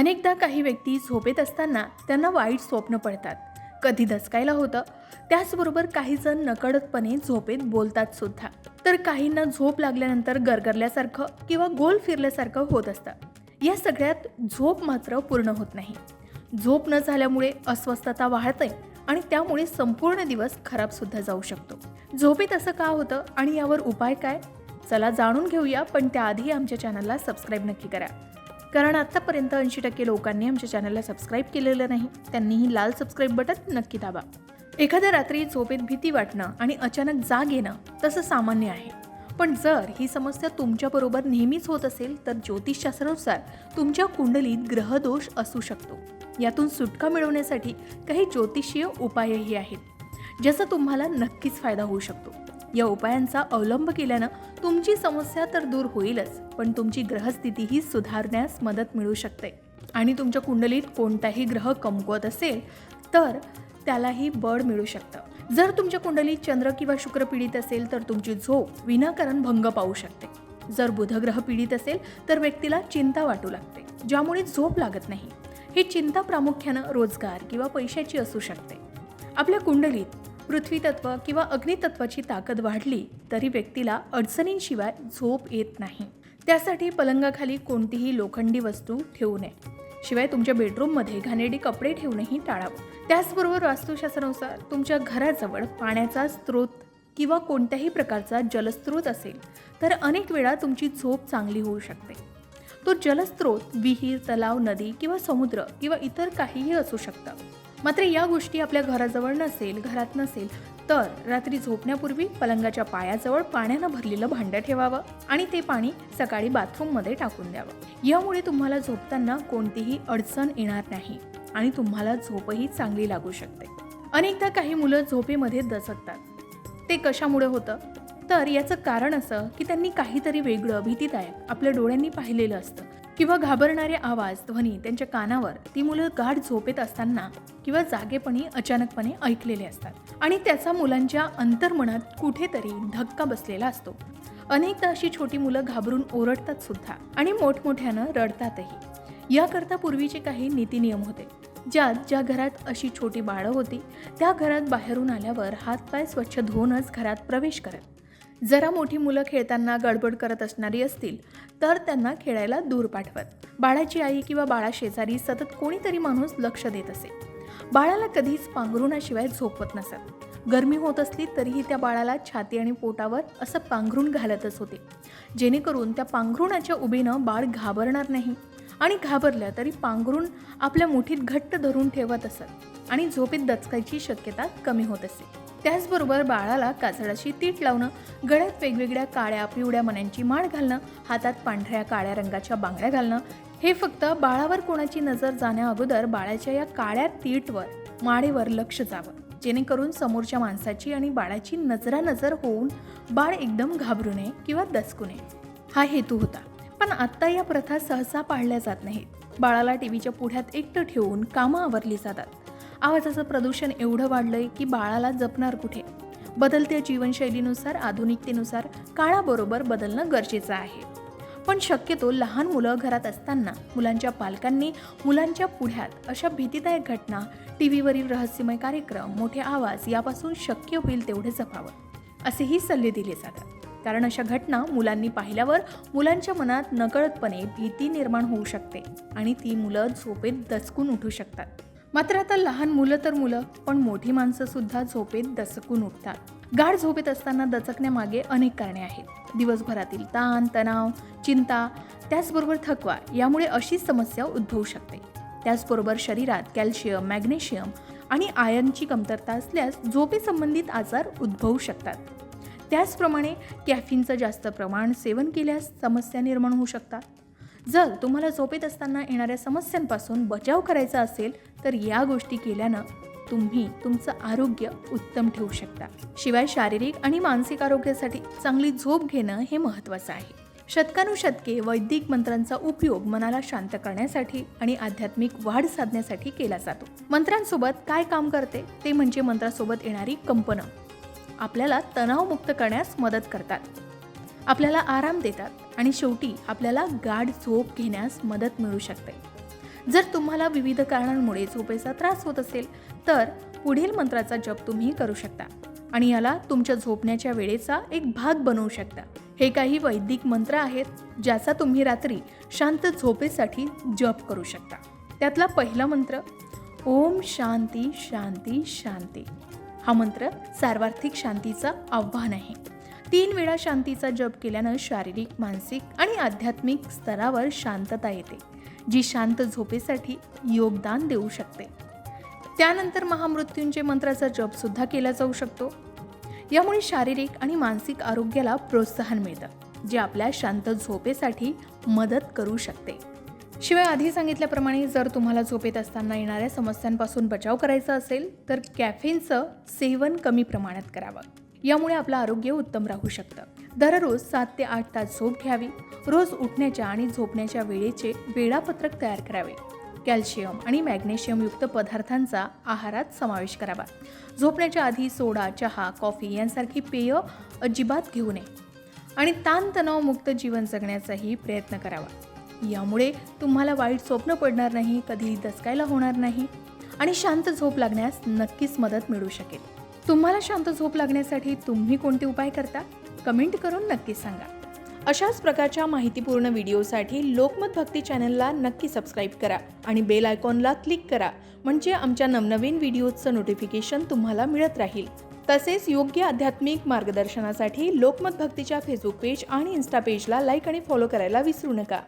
अनेकदा काही व्यक्ती झोपेत असताना त्यांना वाईट स्वप्न पडतात. कधी दचकायला होतं. त्याचबरोबर काही जण नकळतपणे झोपेत बोलतात सुद्धा. तर काहींना झोप लागल्यानंतर गरगरल्यासारखं किंवा गोल फिरल्यासारखं होत असतं. या सगळ्यात झोप मात्र पूर्ण होत नाही. झोप न झाल्यामुळे अस्वस्थता वाढते आणि त्यामुळे संपूर्ण दिवस खराबसुद्धा जाऊ शकतो. झोपेत असं का होतं आणि यावर उपाय काय? चला जाणून घेऊया पण त्याआधी आमच्या चॅनलला सबस्क्राईब नक्की करा. कारण आत्तापर्यंत ऐंशी टक्के लोकांनी आमच्या चॅनलला सबस्क्राईब केलेलं नाही. त्यांनीही लाल सबस्क्राईब बटन नक्की दाबा. एखाद्या रात्री झोपेत भीती वाटणं आणि अचानक जाग येणं तसं सामान्य आहे. पण जर ही समस्या तुमच्याबरोबर नेहमीच होत असेल तर ज्योतिषशास्त्रानुसार तुमच्या कुंडलीत ग्रहदोष असू शकतो. यातून सुटका मिळवण्यासाठी काही ज्योतिषीय उपायही आहेत ज्याचा तुम्हाला नक्कीच फायदा होऊ शकतो. या उपायांचा अवलंब केल्यानं तुमची समस्या तर दूर होईलच पण तुमची ग्रहस्थितीही सुधारण्यास मदत मिळू शकते. आणि तुमच्या कुंडलीत कोणताही ग्रह कमकुवत असेल तर त्यालाही बळ मिळू शकतं. जर तुमच्या कुंडलीत चंद्र किंवा शुक्र पीडित असेल तर तुमची झोप विनाकारण भंग पाहू शकते. जर बुधग्रह पीडित असेल तर व्यक्तीला चिंता वाटू लागते ज्यामुळे झोप लागत नाही. ही चिंता प्रामुख्यानं रोजगार किंवा पैशाची असू शकते. आपल्या कुंडलीत पृथ्वीतत्व किंवा अग्नितत्वाची ताकद वाढली तरी व्यक्तीला अडचणींशिवाय झोप येत नाही. त्यासाठी पलंगाखाली कोणतीही लोखंडी वस्तू ठेवू नये. शिवाय तुमच्या बेडरूममध्ये घाणेरडी कपडे ठेवणंही टाळावं. त्याचबरोबर वास्तुशास्त्रानुसार तुमच्या घराजवळ पाण्याचा स्रोत किंवा कोणत्याही प्रकारचा जलस्रोत असेल तर अनेक वेळा तुमची झोप चांगली होऊ शकते. तो जलस्रोत विहीर तलाव नदी किंवा समुद्र किंवा इतर काहीही असू शकतं. मात्र या गोष्टी आपल्या घराजवळ नसेल घरात नसेल तर रात्री झोपण्यापूर्वी पलंगाच्या पायाजवळ पाण्यानं भरलेलं भांडं ठेवावं आणि ते पाणी सकाळी बाथरूममध्ये टाकून द्यावं. यामुळे तुम्हाला झोपताना कोणतीही अडचण येणार नाही आणि तुम्हाला झोपही चांगली लागू शकते. अनेकदा काही मुलं झोपेमध्ये दचकतात. ते कशामुळे होतं? तर याचं कारण असं की त्यांनी काहीतरी वेगळं भीतीदायक आपल्या डोळ्यांनी पाहिलेलं असतं. किंवा घाबरणारे आवाज ध्वनी त्यांच्या कानावर ती मुलं गाढ झोपेत असताना किंवा जागेपणी अचानकपणे ऐकलेले असतात. आणि त्याचा मुलांच्या अंतर्मनात कुठेतरी धक्का बसलेला असतो. अनेकदा अशी छोटी मुलं घाबरून ओरडतात सुद्धा आणि मोठमोठ्यानं रडतातही. याकरता पूर्वीचे काही नीतिनियम होते. ज्यात ज्या घरात अशी छोटी बाळं होती त्या घरात बाहेरून आल्यावर हातपाय स्वच्छ धुवूनच घरात प्रवेश करत. जरा मोठी मुलं खेळताना गडबड करत असणारी असतील तर त्यांना खेळायला दूर पाठवत. बाळाची आई किंवा बाळा शेजारी सतत कोणीतरी माणूस लक्ष देत असे. बाळाला कधीच पांघरुणाशिवाय झोपवत नसत. गरमी होत असली तरीही त्या बाळाला छाती आणि पोटावर असं पांघरून घालतच होते. जेणेकरून त्या पांघरुणाच्या उभीनं बाळ घाबरणार नाही आणि घाबरलं तरी पांघरून आपल्या मुठीत घट्ट धरून ठेवत असत आणि झोपेत दचकायची शक्यता कमी होत असे. त्याचबरोबर बाळाला काजळाशी तीट लावणं गळ्यात वेगवेगळ्या काळ्या पिवळ्या मण्यांची माळ घालणं हातात पांढऱ्या काळ्या रंगाच्या बांगड्या घालणं हे फक्त बाळावर कोणाची नजर जाण्या अगोदर बाळाच्या या काळ्या तीटवर माळेवर लक्ष जावं. जेणेकरून समोरच्या माणसाची आणि बाळाची नजरानजर होऊन बाळ एकदम घाबरू नये किंवा दचकू नये. हा हेतू होता. पण आत्ता या प्रथा सहसा पाळल्या जात नाहीत. बाळाला टीव्हीच्या पुढ्यात एकटं ठेवून कामं आवरली जातात. आवाजाचं प्रदूषण एवढं वाढलं आहे की बाळाला जपणार कुठे? बदलत्या जीवनशैलीनुसार आधुनिकतेनुसार काळाबरोबर बदलणं गरजेचं आहे. पण शक्यतो लहान मुलं घरात असताना मुलांच्या पालकांनी मुलांच्या पुढ्यात अशा भीतीदायक घटना टी व्हीवरील रहस्यमय कार्यक्रम मोठे आवाज यापासून शक्य होईल तेवढे जपावं असेही सल्ले दिले जातात. कारण अशा घटना मुलांनी पाहिल्यावर मुलांच्या मनात नकळतपणे भीती निर्माण होऊ शकते आणि ती मुलं झोपेत दचकून उठू शकतात. मात्र आता लहान मुलं तर मुलं पण मोठी माणसं सुद्धा झोपेत दचकून उठतात. गाढ झोपेत असताना दचकण्यामागे अनेक कारणे आहेत. दिवसभरातील ताण तणाव चिंता त्याचबरोबर थकवा यामुळे अशी समस्या उद्भवू शकते. त्याचबरोबर शरीरात कॅल्शियम मॅग्नेशियम आणि आयर्नची कमतरता असल्यास झोपेसंबंधित आजार उद्भवू शकतात. त्याचप्रमाणे कॅफिनचं जास्त प्रमाण सेवन केल्यास समस्या निर्माण होऊ शकतात. जर तुम्हाला झोपेत असताना येणाऱ्या समस्यांपासून बचाव करायचा असेल तर या गोष्टी केल्यानं तुम्ही तुमचं आरोग्य उत्तम ठेवू शकता. शिवाय शारीरिक आणि मानसिक आरोग्यासाठी चांगली झोप घेणं हे महत्त्वाचं आहे. शतकानुशतके वैदिक मंत्रांचा उपयोग मनाला शांत करण्यासाठी आणि आध्यात्मिक वाढ साधण्यासाठी केला जातो. मंत्रांसोबत काय काम करते ते म्हणजे मंत्रासोबत येणारी कंपनं. आपल्याला तणावमुक्त करण्यास मदत करतात. आपल्याला आराम देतात आणि शेवटी आपल्याला गाढ झोप घेण्यास मदत मिळू शकते. जर तुम्हाला विविध कारणांमुळे झोपेचा त्रास होत असेल तर पुढील मंत्राचा जप तुम्ही करू शकता आणि याला तुमच्या झोपण्याच्या वेळेचा एक भाग बनवू शकता. हे काही वैदिक मंत्र आहेत ज्याचा तुम्ही रात्री शांत झोपेसाठी जप करू शकता. त्यातला पहिला मंत्र ओम शांती शांती शांती. हा मंत्र सार्वार्थिक शांतीचा आव्हान आहे. तीन वेळा शांतीचा जप केल्यानं शारीरिक मानसिक आणि आध्यात्मिक स्तरावर शांतता येते जी शांत झोपेसाठी योगदान देऊ शकते. त्यानंतर महामृत्यूंचे मंत्राचा जप सुद्धा केला जाऊ शकतो. यामुळे शारीरिक आणि मानसिक आरोग्याला प्रोत्साहन मिळतं जे आपल्या शांत झोपेसाठी मदत करू शकते. शिवाय आधी सांगितल्याप्रमाणे जर तुम्हाला झोपेत असताना येणाऱ्या समस्यांपासून बचाव करायचा असेल तर कॅफेनचं सेवन कमी प्रमाणात करावं. यामुळे आपलं आरोग्य उत्तम राहू शकतं. दररोज सात ते आठ तास झोप घ्यावी. रोज उठण्याच्या आणि झोपण्याच्या वेळेचे वेळापत्रक तयार करावे. कॅल्शियम आणि मॅग्नेशियमयुक्त पदार्थांचा आहारात समावेश करावा. झोपण्याच्या आधी सोडा चहा कॉफी यांसारखी पेय अजिबात घेऊ नये. आणि ताणतणावमुक्त जीवन जगण्याचाही प्रयत्न करावा. यामुळे तुम्हाला वाईट स्वप्न पडणार नाही कधीही दचकायला होणार नाही आणि शांत झोप लागण्यास नक्कीच मदत मिळू शकेल. तुम्हाला शांत झोप लागण्यासाठी तुम्ही कोणते उपाय करता? कमेंट करून नक्की सांगा. अशाच प्रकारच्या माहितीपूर्ण व्हिडिओसाठी लोकमत भक्ती चॅनलला नक्की सबस्क्राईब करा आणि बेल आयकॉनला क्लिक करा म्हणजे आमच्या नवनवीन व्हिडिओजचं नोटिफिकेशन तुम्हाला मिळत राहील. तसेच योग्य आध्यात्मिक मार्गदर्शनासाठी लोकमत भक्तीच्या फेसबुक पेज आणि इन्स्टा पेजला लाईक आणि फॉलो करायला विसरू नका.